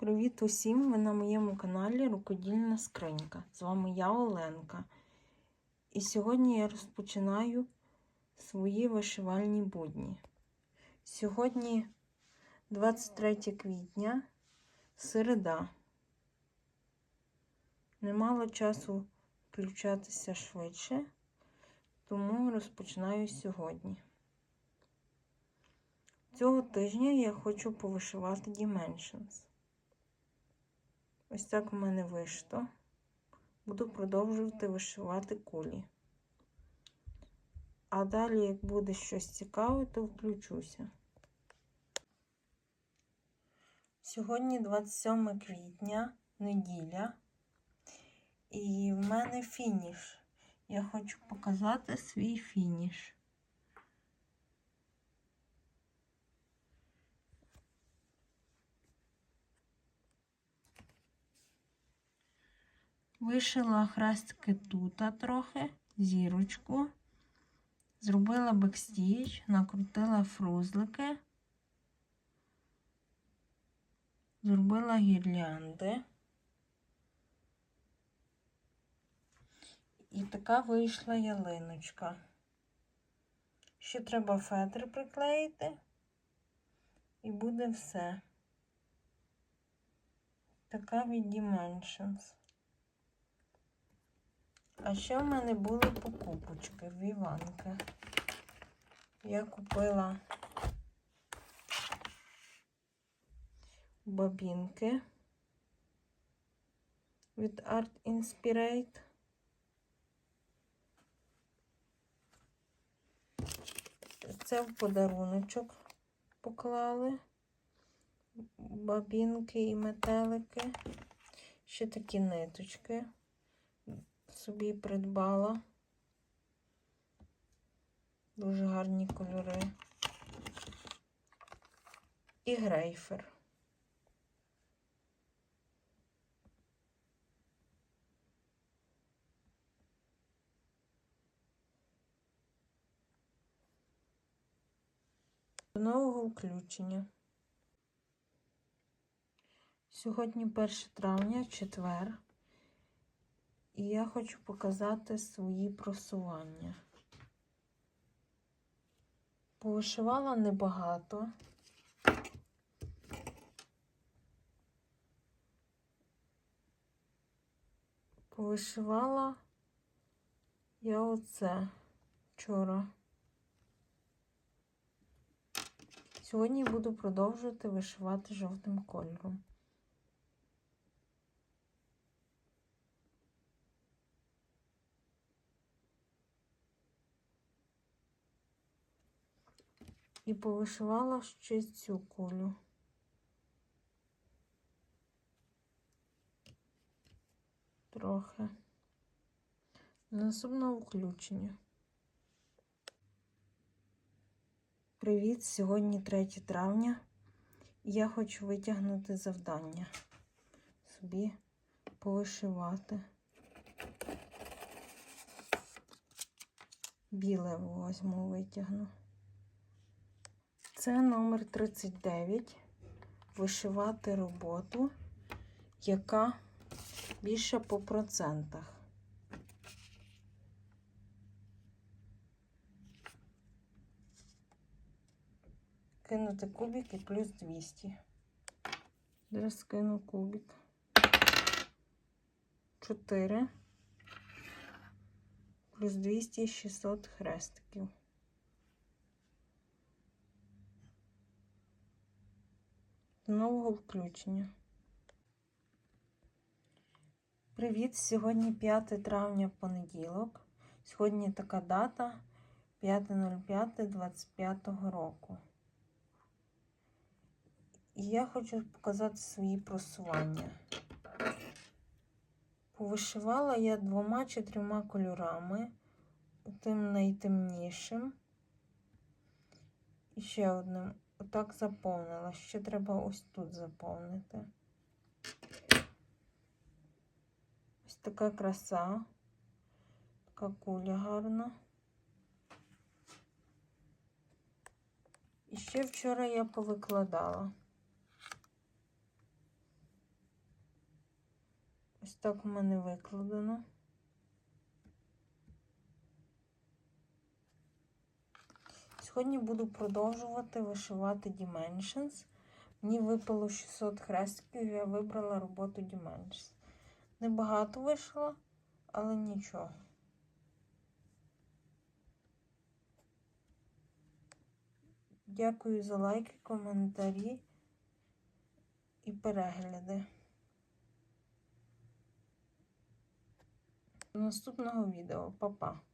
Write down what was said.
Привіт усім! Ви на моєму каналі Рукодільна Скринька. З вами я Оленка. І сьогодні я розпочинаю свої вишивальні будні. Сьогодні 23 квітня, середа. Немало часу включатися швидше, тому розпочинаю сьогодні. Цього тижня я хочу повишивати Dimensions. Ось так у мене вийшло. Буду продовжувати вишивати кулі. А далі, як буде щось цікаве, то включуся. Сьогодні 27 квітня, неділя, і в мене фініш. Я хочу показати свій фініш. Вишила хрестики тут трохи, зірочку, зробила бекстіч, накрутила фрузлики, зробила гірлянди. І така вийшла ялиночка. Ще треба фетр приклеїти, і буде все. Така від Dimensions. А ще в мене були покупочки в Іванки. Я купила бобінки від Art Inspirate. Це в подаруночок поклали бобінки і метелики. Ще такі ниточки собі придбала. Дуже гарні кольори. І грейфер. До нового включення. Сьогодні 1 травня, четвер. І я хочу показати свої просування. Повишивала небагато. Повишивала я оце вчора. Сьогодні буду продовжувати вишивати жовтим кольором. І повишивала ще цю кулю. Трохи. Наступне включення. Привіт! Сьогодні 3 травня. Я хочу витягнути завдання. Собі повишивати. Біле возьму, витягну. Це номер 39. Вишивати роботу, яка більше по процентах. Кинути кубик і плюс 200. Зараз кину кубик. 4. Плюс 200 600 хрестиків. Нового включення. Привіт! Сьогодні 5 травня понеділок. Сьогодні така дата 5.05.25 року. І я хочу показати свої просування. Повишивала я двома чи трьома кольорами, тим найтемнішим і ще одним отак заповнила. Ще треба ось тут заповнити. Ось така краса, така куля гарна. І ще вчора я повикладала. Ось так у мене викладено. Сьогодні буду продовжувати вишивати Dimensions. Мені випало 600 хрестиків, я вибрала роботу Dimensions. Небагато вийшло, але нічого. Дякую за лайки, коментарі і перегляди. До наступного відео. Па-па!